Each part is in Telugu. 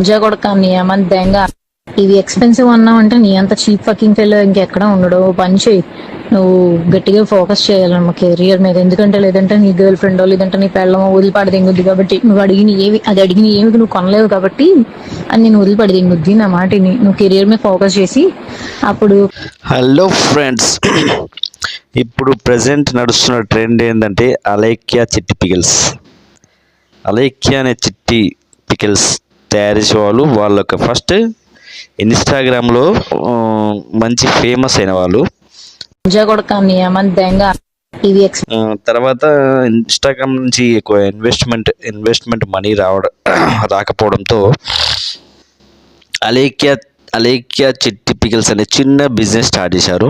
మజా కొడక నీ ఏమని దెంగ. ఇవి ఎక్స్పెన్సివ్ అన్నావంటే నీ అంత చీప్ ఫకింగ్ ఫెయిల్ ఇంకెక్కడ ఉండడు. పని చేయి. నువ్వు గట్టిగా ఫోకస్ చేయాలమ్మా కెరియర్ మీద. ఎందుకంటే లేదంటే నీ గర్ల్ ఫ్రెండ్ లేదంటే నీ పెళ్ళమో వదిలిపాడు దింగుద్ది కాబట్టి నువ్వు అడిగిన ఏవి అది అడిగిన ఏమి నువ్వు కొనలేవు కాబట్టి అది నేను వదిలిపాడు దింగుద్ది నా మాటిని. నువ్వు కెరియర్ మీద ఫోకస్ చేసి అప్పుడు హలో ఫ్రెండ్స్ ఇప్పుడు ప్రజెంట్ నడుస్తున్న ట్రెండ్ ఏంటంటే అలైక్య చిట్టి పికిల్స్. అలైక్య అనే చిట్టి పికిల్స్. తయారు చేసే వాళ్ళు యొక్క ఫస్ట్ ఇన్స్టాగ్రామ్లో మంచి ఫేమస్ అయిన వాళ్ళు. తర్వాత ఇన్స్టాగ్రామ్ నుంచి ఎక్కువ ఇన్వెస్ట్మెంట్ ఇన్వెస్ట్మెంట్ మనీ రావడం రాకపోవడంతో అలేఖ్య అలేఖ్య చిట్టి పికిల్స్ అనే చిన్న బిజినెస్ స్టార్ట్ చేశారు.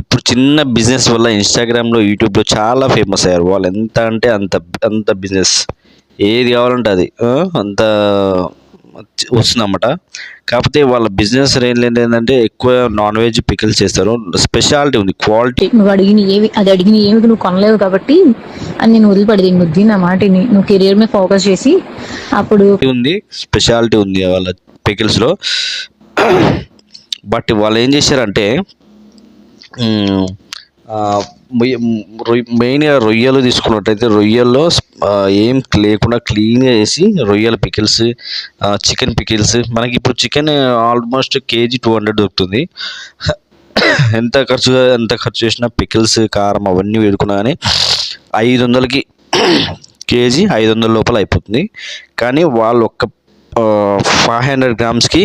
ఇప్పుడు చిన్న బిజినెస్ వల్ల ఇన్స్టాగ్రామ్లో యూట్యూబ్లో చాలా ఫేమస్ అయ్యారు. వాళ్ళు ఎంత అంటే అంత అంత బిజినెస్. ఏది కావాలంటే అది అంత వస్తుందన్నమాట. కాకపోతే వాళ్ళ బిజినెస్ రేంజ్ ఏంటంటే ఎక్కువ నాన్ వెజ్ పికిల్స్ చేస్తారు. స్పెషాలిటీ ఉంది క్వాలిటీ. నువ్వు అడిగిన ఏవి అది అడిగిన ఏమి నువ్వు కొనలేవు కాబట్టి అది నేను వదిలిపడి దింగుద్ది నా మాటిని నువ్వు కెరియర్ మీద ఫోకస్ చేసి అప్పుడు ఉంది స్పెషాలిటీ ఉంది వాళ్ళ పికిల్స్లో. బట్ వాళ్ళు ఏం చేశారంటే మెయిన్గా రొయ్యలు తీసుకున్నట్టయితే రొయ్యల్లో ఏం లేకుండా క్లీన్గా వేసి రొయ్యల పికిల్స్ చికెన్ పికిల్స్ మనకి ఇప్పుడు chicken almost KG two hundred దొరుకుతుంది. ఎంత ఖర్చు ఎంత ఖర్చు చేసినా పికిల్స్ కారం అవన్నీ వేడుకున్నా కానీ ఐదు వందలకి కేజీ ఐదు వందల లోపల అయిపోతుంది. కానీ వాళ్ళు ఒక్క ఫైవ్ హండ్రెడ్ గ్రామ్స్కి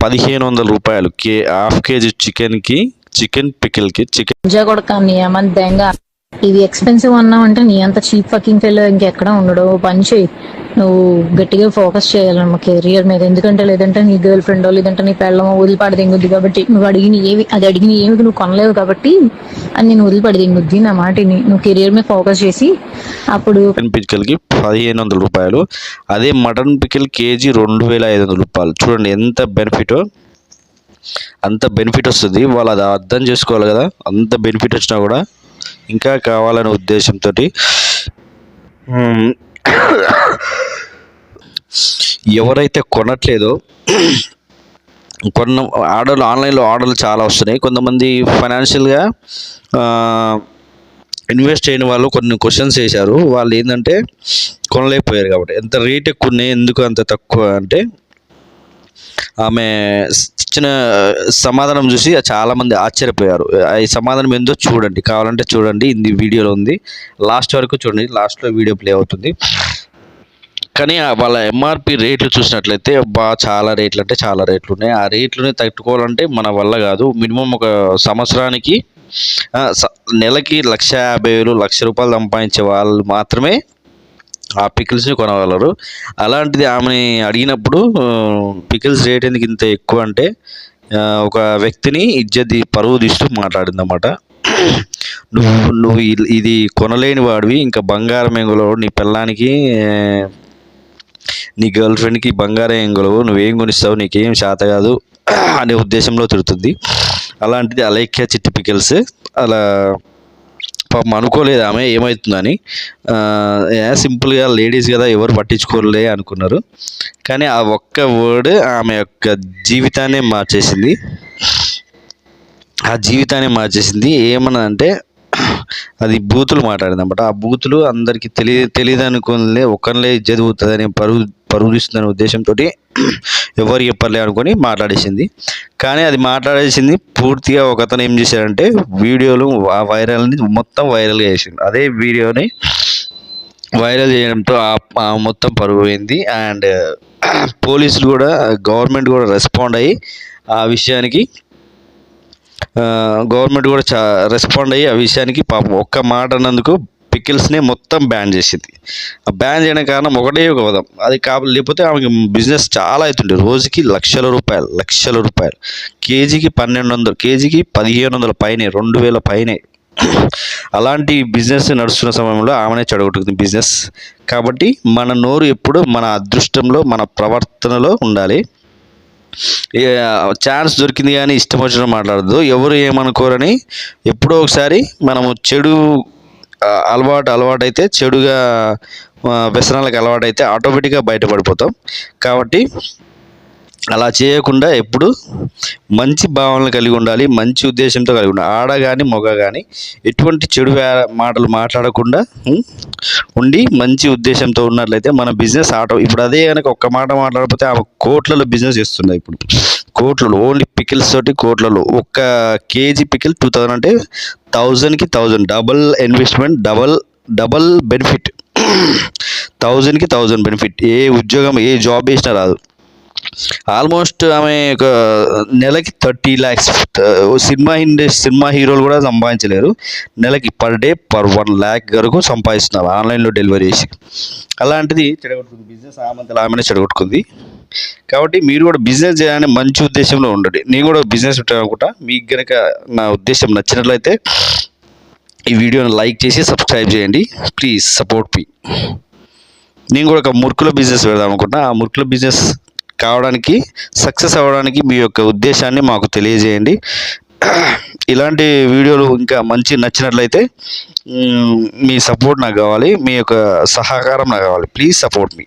పదిహేను వందల రూపాయలు కే హాఫ్ కేజీ చికెన్కి చికెన్ పికిల్కి చికెన్ పూజా కొడక నీ ఏమని దెంగ. ఇవి ఎక్స్పెన్సివ్ అన్నావంటే నీ అంత చీప్ ఫకింగ్ ఫెయిల్ ఇంకెక్కడ ఉండడు. పని చేయి నువ్వు గట్టిగా ఫోకస్ చేయాలమ్మ కెరియర్ మీద. ఎందుకంటే లేదంటే నీ గర్ల్ ఫ్రెండ్ లేదంటే నీ పెళ్ళమో వదిలిపాడు దింగుద్ది కాబట్టి. నువ్వు అడిగిన ఏవి అది అడిగిన ఏమి నువ్వు కొనలేవు కాబట్టి అది నేను వదిలిపడి దింగుద్ది నా మాటిని. నువ్వు కెరియర్ మీద ఫోకస్ చేసి అప్పుడు చికెన్ పికిల్కి పదిహేను వందల రూపాయలు. అదే మటన్ పికిల్ కేజీ రెండు వేల ఐదు వందల రూపాయలు. చూడండి ఎంత బెనిఫిట్. అంత బెనిఫిట్ వస్తుంది. వాళ్ళు అది అర్థం చేసుకోవాలి కదా. అంత బెనిఫిట్ వచ్చినా కూడా ఇంకా కావాలనే ఉద్దేశంతో ఎవరైతే కొనట్లేదో కొన్న ఆర్డర్లు ఆన్లైన్లో ఆర్డర్లు చాలా వస్తున్నాయి. కొంతమంది ఫైనాన్షియల్గా ఇన్వెస్ట్ చేయని వాళ్ళు కొన్ని క్వశ్చన్స్ వేశారు వాళ్ళు ఏంటంటే కొనలేకపోయారు కాబట్టి. ఎంత రేట్ ఎక్కువ ఉన్నాయి ఎందుకు అంత తక్కువ అంటే ఆమె ఇచ్చిన సమాధానం చూసి చాలామంది ఆశ్చర్యపోయారు. ఈ సమాధానం ఏందో చూడండి. కావాలంటే చూడండి. ఇది వీడియోలో ఉంది. లాస్ట్ వరకు చూడండి. లాస్ట్లో వీడియో ప్లే అవుతుంది. కానీ వాళ్ళ ఎంఆర్పి రేట్లు చూసినట్లయితే బా చాలా రేట్లు అంటే చాలా రేట్లు ఉన్నాయి. ఆ రేట్లని తట్టుకోవాలంటే మన వల్ల కాదు. మినిమం ఒక సంవత్సరానికి స- నెలకి లక్ష యాభై వేలు లక్ష రూపాయలు సంపాదించే వాళ్ళు మాత్రమే ఆ పికిల్స్ని కొనగలరు. అలాంటిది ఆమెని అడిగినప్పుడు పికిల్స్ రేట్ ఎందుకు ఇంత ఎక్కువ? అంటే ఒక వ్యక్తిని ఇజ్జది పరువు తీస్తూ మాట్లాడిందన్నమాట. నువ్వు నువ్వు ఇది- కొనలేని వాడివి ఇంకా బంగారం ఎంగులో నీ పిల్లానికి నీ గర్ల్ ఫ్రెండ్కి బంగారం ఏం నువ్వేం కొనిస్తావు? నీకేం చేత కాదు అనే ఉద్దేశంలో తిడుతుంది. అలాంటిది అలైక్య చిట్టి పికిల్స్ అలా పాపం అనుకోలేదు ఆమె ఏమవుతుందని సింపుల్గా లేడీస్ కదా ఎవరు పట్టించుకోలే అనుకున్నారు. కానీ ఆ ఒక్క వర్డ్ ఆమె యొక్క జీవితాన్నే మార్చేసింది. ఆ జీవితాన్ని మార్చేసింది. ఏమన్నా అంటే అది బూతులు మాట్లాడిందనమాట ఆ బూతులు అందరికి తెలియ తెలియదు అనుకునే ఒకరిలే చదువుతుందని పరుగు పరువు ఉద్దేశంతో ఎవరు చెప్పలే అనుకొని మాట్లాడేసింది. కానీ అది మాట్లాడేసింది పూర్తిగా ఒక అతను ఏం చేశాడంటే వీడియోలు ఆ వైరల్ని మొత్తం వైరల్గా చేసింది అదే వీడియోని వైరల్ చేయడంతో ఆ- మొత్తం పరుగు పోయింది అండ్ పోలీసులు కూడా గవర్నమెంట్ కూడా రెస్పాండ్ అయ్యి ఆ విషయానికి గవర్నమెంట్ కూడా చా రెస్పాండ్ అయ్యి ఆ విషయానికి పాపం ఒక్క మాట అన్నందుకు పికిల్స్ని మొత్తం బ్యాన్ చేసింది. ఆ బ్యాన్ చేయడం కారణం ఒకటే ఒక పదం. అది కా లేకపోతే ఆమెకి బిజినెస్ చాలా అవుతుండే. రోజుకి లక్షల రూపాయలు లక్షల రూపాయలు. కేజీకి పన్నెండు వందలు కేజీకి పదిహేను వందల పైనే రెండు వేల పైనే. అలాంటి బిజినెస్ నడుస్తున్న సమయంలో ఆమెనే చెడగొట్టుకుంది బిజినెస్. కాబట్టి మన నోరు ఎప్పుడు మన అదృష్టంలో మన ప్రవర్తనలో ఉండాలి. ఛాన్స్ దొరికింది కానీ ఇష్టం వచ్చిన మాట్లాడద్దు. ఎవరు ఏమనుకోరని ఎప్పుడో ఒకసారి మనము చెడు అలవాటు అలవాటైతే చెడుగా వ్యసనాలకు అలవాటైతే ఆటోమేటిక్గా బయటపడిపోతాం. కాబట్టి అలా చేయకుండా ఎప్పుడు మంచి భావనలు కలిగి ఉండాలి మంచి ఉద్దేశంతో కలిగి ఉండాలి. ఆడ కానీ మగ కానీ ఎటువంటి చెడు మాటలు మాట్లాడకుండా ఉండి మంచి ఉద్దేశంతో ఉన్నట్లయితే మన బిజినెస్ ఆటో ఇప్పుడు అదే కనుక ఒక్క మాట మాట్లాడకపోతే ఆమె కోట్లలో బిజినెస్ చేస్తున్నాయి ఇప్పుడు? కోట్లలో ఓన్లీ పికిల్స్ తోటి కోట్లలో. ఒక్క కేజీ పికిల్ టూ థౌజండ్ అంటే థౌజండ్కి thousand double investment double double benefit. థౌజండ్కి థౌజండ్ బెనిఫిట్. ఏ ఉద్యోగం ఏ జాబ్ చేసినా రాదు. ఆల్మోస్ట్ ఆమె ఒక నెలకి thirty lakhs cinema industry cinema హీరోలు కూడా సంపాదించలేరు. నెలకి per day per one lakh వరకు సంపాదిస్తున్నారు ఆన్లైన్లో డెలివరీ చేసి. అలాంటిది చెడగొట్టుకుంది బిజినెస్ ఆమంతలు ఆమెనే చెడగొట్టుకుంది. కాబట్టి మీరు కూడా బిజినెస్ చేయాలని మంచి ఉద్దేశంలో ఉండండి. నేను కూడా బిజినెస్ పెట్టాలనుకుంటా మీకు గనక నా ఉద్దేశం నచ్చినట్లయితే ఈ వీడియోని లైక్ చేసి సబ్స్క్రైబ్ చేయండి. Please support me. నేను కూడా ఒక మురుకుల బిజినెస్ పెడదాం అనుకుంటున్నా. ఆ మురుకుల బిజినెస్ కావడానికి సక్సెస్ అవ్వడానికి మీ యొక్క ఉద్దేశాన్ని మాకు తెలియజేయండి. ఇలాంటి వీడియోలు ఇంకా మంచి నచ్చినట్లయితే మీ సపోర్ట్ నాకు కావాలి మీ యొక్క సహకారం నాకు కావాలి. Please support me.